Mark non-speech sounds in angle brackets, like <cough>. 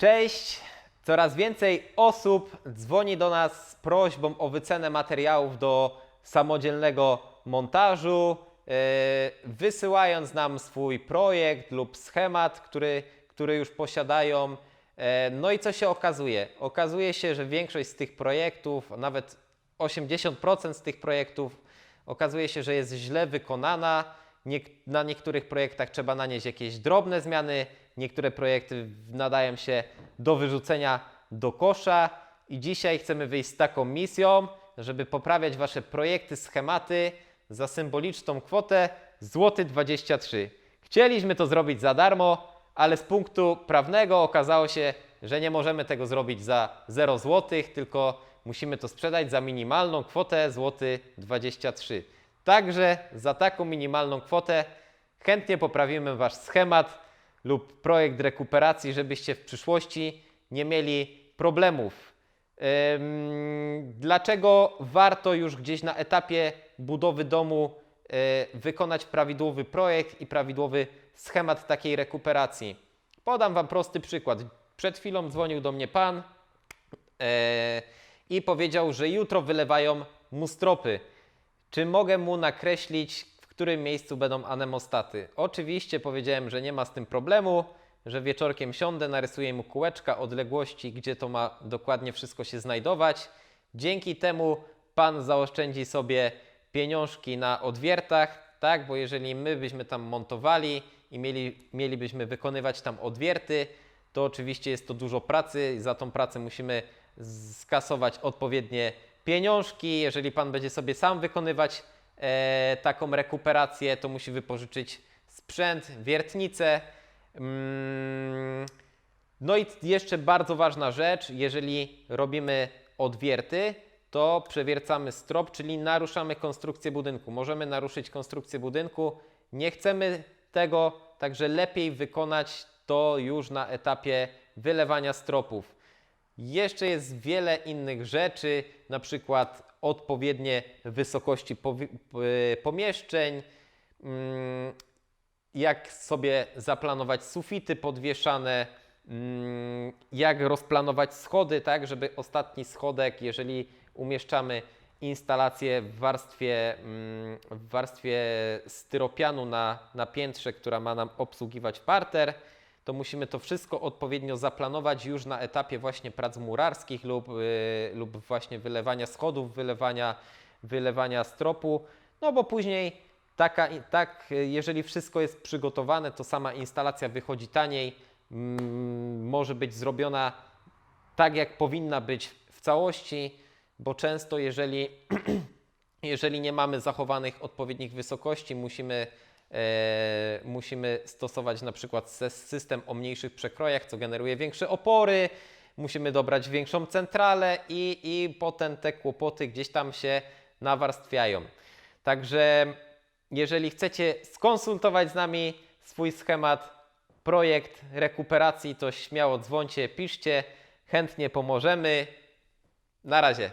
Cześć! Coraz więcej osób dzwoni do nas z prośbą o wycenę materiałów do samodzielnego montażu, e, wysyłając nam swój projekt lub schemat, który, który już posiadają. E, No i co się okazuje? Okazuje się, że większość z tych projektów, nawet 80% z tych projektów, okazuje się, że jest źle wykonana. Na niektórych projektach trzeba nanieść jakieś drobne zmiany, niektóre projekty nadają się do wyrzucenia do kosza. I dzisiaj chcemy wyjść z taką misją, żeby poprawiać Wasze projekty, schematy za symboliczną kwotę złoty 23. Chcieliśmy to zrobić za darmo, ale z punktu prawnego okazało się, że nie możemy tego zrobić za 0 zł, tylko musimy to sprzedać za minimalną kwotę złoty 23. Także za taką minimalną kwotę chętnie poprawimy Wasz schemat lub projekt rekuperacji, żebyście w przyszłości nie mieli problemów. Dlaczego warto już gdzieś na etapie budowy domu e, wykonać prawidłowy projekt i prawidłowy schemat takiej rekuperacji? Podam Wam prosty przykład. Przed chwilą dzwonił do mnie pan e, i powiedział, że jutro wylewają mu stropy. Czy mogę mu nakreślić, którym miejscu będą anemostaty? Oczywiście powiedziałem, że nie ma z tym problemu, że wieczorkiem siądę, narysuję mu kółeczka, odległości, gdzie to ma dokładnie wszystko się znajdować. Dzięki temu pan zaoszczędzi sobie pieniążki na odwiertach, tak? Bo jeżeli my byśmy tam montowali i mieli, mielibyśmy wykonywać tam odwierty, to oczywiście jest to dużo pracy i za tą pracę musimy skasować odpowiednie pieniążki. Jeżeli pan będzie sobie sam wykonywać taką rekuperację, to musi wypożyczyć sprzęt, wiertnicę. Mm, no i jeszcze bardzo ważna rzecz, jeżeli robimy odwierty, to przewiercamy strop, czyli naruszamy konstrukcję budynku. Możemy naruszyć konstrukcję budynku. Nie chcemy tego, także lepiej wykonać to już na etapie wylewania stropów. Jeszcze jest wiele innych rzeczy, na przykład odpowiednie wysokości pomieszczeń, mm, jak sobie zaplanować sufity podwieszane, mm, jak rozplanować schody, tak, żeby ostatni schodek, jeżeli umieszczamy instalację w warstwie, mm, w warstwie styropianu na, na piętrze, która ma nam obsługiwać parter, to musimy to wszystko odpowiednio zaplanować już na etapie właśnie prac murarskich lub, y, lub właśnie wylewania schodów, wylewania, wylewania stropu, no bo później taka, tak, jeżeli wszystko jest przygotowane, to sama instalacja wychodzi taniej, mm, może być zrobiona tak, jak powinna być w całości, bo często jeżeli, <clears throat> jeżeli nie mamy zachowanych odpowiednich wysokości, musimy, E, musimy stosować na przykład system o mniejszych przekrojach, co generuje większe opory, musimy dobrać większą centralę i, i potem te kłopoty gdzieś tam się nawarstwiają. Także jeżeli chcecie skonsultować z nami swój schemat, projekt rekuperacji, to śmiało dzwońcie, piszcie, chętnie pomożemy. Na razie.